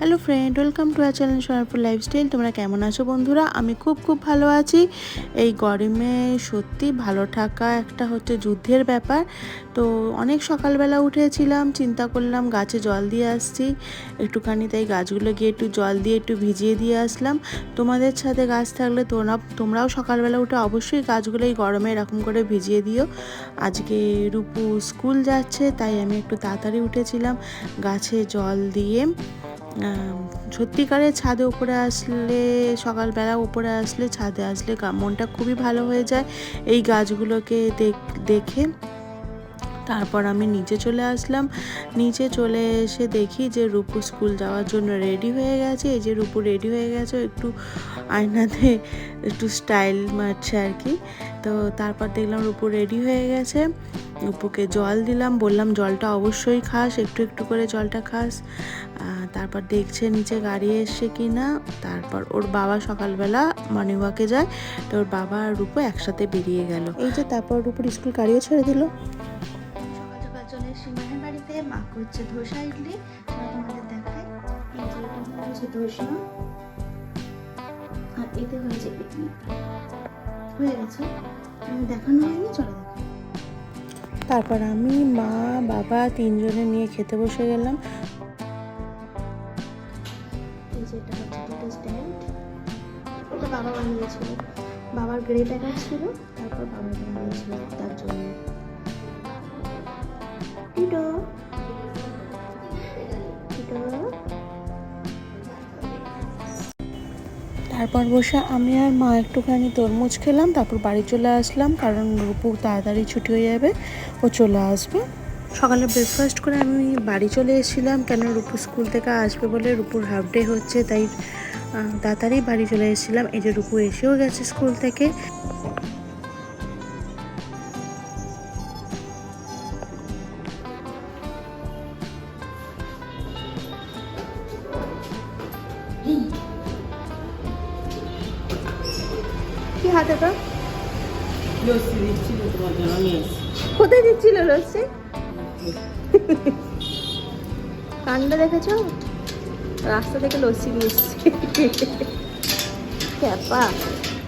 Hello friend welcome to our channel Sonarpur lifestyle তোমরা কেমন আছো বন্ধুরা? আমি খুব খুব ভালো আছি। এই গরমে সত্যি ভালো থাকা একটা হচ্ছে যুদ্ধের ব্যাপার। তো অনেক সকালবেলা উঠেছিলাম, চিন্তা করলাম গাছে জল দিয়ে আসছি। একটুখানি তাই গাছগুলো গিয়ে একটু জল দিয়ে একটু ভিজিয়ে দিয়ে আসলাম। তোমাদের সাথে গাছ থাকলে তোমরা তোমরাও সকালবেলা উঠে অবশ্যই গাছগুলো এই গরমে এরকম করে ভিজিয়ে দিও। আজকে রূপু স্কুল যাচ্ছে, তাই আমি একটু তাড়াতাড়ি উঠেছিলাম গাছে জল দিয়ে। সত্যিকারের ছাদে উপরে আসলে, সকালবেলা উপরে আসলে, ছাদে আসলে মনটা খুবই ভালো হয়ে যায়। এই গাছগুলোকে দেখ- তারপর আমি নিচে চলে আসলাম। নিচে চলে এসে দেখি যে রূপু স্কুল যাওয়ার জন্য রেডি হয়ে গেছে। এই যে রূপু রেডি হয়ে গেছে একটু আয়নাতে একটু স্টাইল মারছে আর কি। তো তারপর দেখলাম রূপু রেডি হয়ে গেছে। রূপুকে জল দিলাম, বললাম, জলটা অবশ্যই খাস, একটু একটু করে জলটা খাস। তারপর দেখছে নিচে গাড়ি এসছে কি না তারপর ওর বাবা সকালবেলা মর্নিং ওয়াকে যায়। তো ওর বাবা আর রূপো একসাথে বেরিয়ে গেল। এই যে তারপর রূপুর স্কুল গাড়িও ছেড়ে দিল। চলে এসেছি মায়ের বাড়িতে মা করছে ধোসা ইডলি। সেটা তোমাদের দেখায় হয়েছে ধোসা। আর এতে হয়েছে ইডলি। হয়ে গেছে। আমি দেখানো হয়নি? চলো দেখাই। তারপর আমি মা বাবা তিনজনে নিয়ে খেতে বসে গেলাম। এই যে এটা হচ্ছে দুটো স্ট্যান্ড ওটা বাবা বানিয়েছিল। বাবার গ্রে প্যাকার ছিল তারপর বাবা বানিয়েছিল তার জন্য। টিটো তারপর বসে আমি আর মা একটুখানি তরমুজ খেলাম, তারপর বাড়ি চলে আসলাম, কারণ রূপু তাড়াতাড়ি ছুটি হয়ে যাবে, ও চলে আসবে। সকালে ব্রেকফাস্ট করে আমি বাড়ি চলে এসেছিলাম, কেন রূপু স্কুল থেকে আসবে বলে রূপুর হাফ ডে হচ্ছে, তাই তাড়াতাড়ি বাড়ি চলে এসেছিলাম। এই যে রূপু এসেও গেছে স্কুল থেকে। কি তো লস্যি দিচ্ছিল তোমার জন্য নিয়ে কোথায় দিচ্ছিল লস্যি? কাণ্ড দেখেছ? রাস্তা থেকে লস্যি নিয়ে এসছি। ক্যাপা।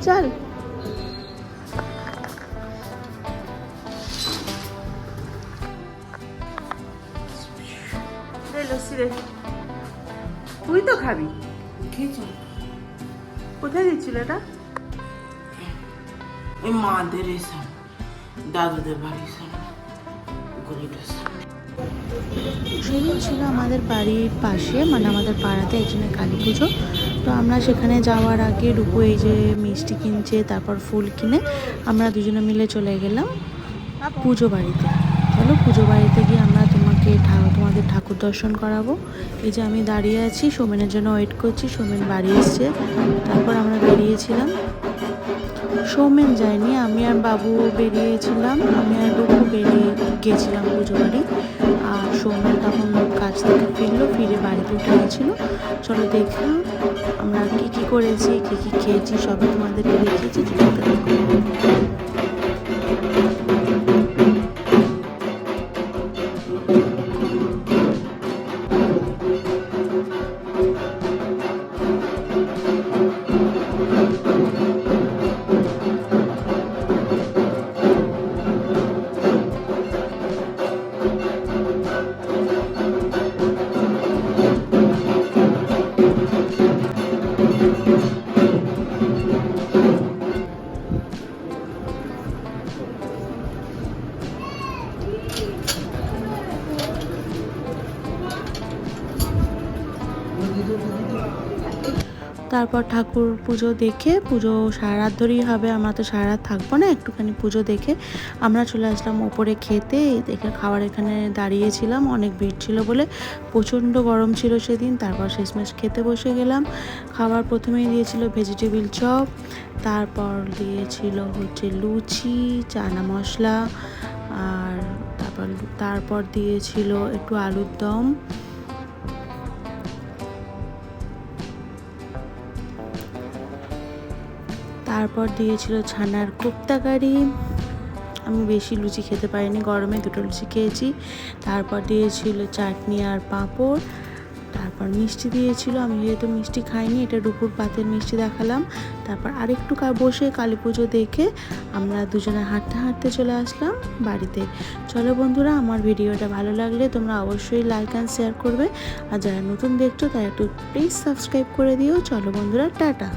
চল। তুই তো খাবি। খেয়েছো? কোথায় দিচ্ছিল এটা? ওই মাদের বাড়ির সামনে গলিটার সামনে সেদিন ছিল আমাদের বাড়ির পাশে মানে আমাদের পাড়াতে একজনের কালী পুজো। তো আমরা সেখানে যাওয়ার আগে রূপু এই যে মিষ্টি কিনছে, তারপর ফুল কিনে, আমরা দুজনে মিলে চলে গেলাম পুজো বাড়িতে। চলো পুজো বাড়িতে গিয়ে আমরা তোমাকে তোমাদের ঠাকুর দর্শন করাবো। এই যে আমি দাঁড়িয়ে আছি, সোমেনের জন্য ওয়েট করছি, সোমেন বাড়ি এসছে। তারপর আমরা বেরিয়েছিলাম। সৌমেন যায়নি, আমি আর বাবু বেরিয়েছিলাম, আমি আর বাবু বেরিয়ে গেছিলাম পুজো বাড়ি। আর সৌমেন তখন কাজ থেকে ফিরলো, ফিরে বাড়িতে উঠে গেছিল। চলো দেখলাম আমরা কী কী করেছি, কী কী খেয়েছি, সবই তোমাদেরকে দেখিয়েছি তারপর ঠাকুর পুজো দেখে, পুজো সারা রাত ধরেই হবে, আমরা তো সারা রাত থাকব না, একটুখানি পুজো দেখে আমরা চলে আসলাম ওপরে খেতে, দেখে খাবার এখানে দাঁড়িয়েছিলাম, অনেক ভিড় ছিল বলে প্রচণ্ড গরম ছিল সেদিন, তারপর শেষমেশ খেতে বসে গেলাম, খাবার প্রথমেই দিয়েছিল ভেজিটেবিল চপ তারপর দিয়েছিল হচ্ছে লুচি, চানা মশলা, আর তারপর তারপর দিয়েছিল একটু আলুর দম তারপর দিয়েছিল ছানার কোপ্তা কারি। আমি বেশি লুচি খেতে পারিনি, গরমে দুটো লুচি খেয়েছি। তারপর দিয়েছিল চাটনি আর পাঁপড়। তারপর মিষ্টি দিয়েছিল, আমি যেহেতু মিষ্টি খাইনি, এটা রূপুর পাতের মিষ্টি দেখালাম। তারপর আরেকটু বসে কালী পুজো দেখে আমরা দুজনে হাঁটতে হাঁটতে চলে আসলাম বাড়িতে। চলো বন্ধুরা, আমার ভিডিওটা ভালো লাগলে তোমরা অবশ্যই লাইক অ্যান্ড শেয়ার করবে। আর যারা নতুন দেখছ, তারা একটু প্লিজ সাবস্ক্রাইব করে দিও। চলো বন্ধুরা, টাটা।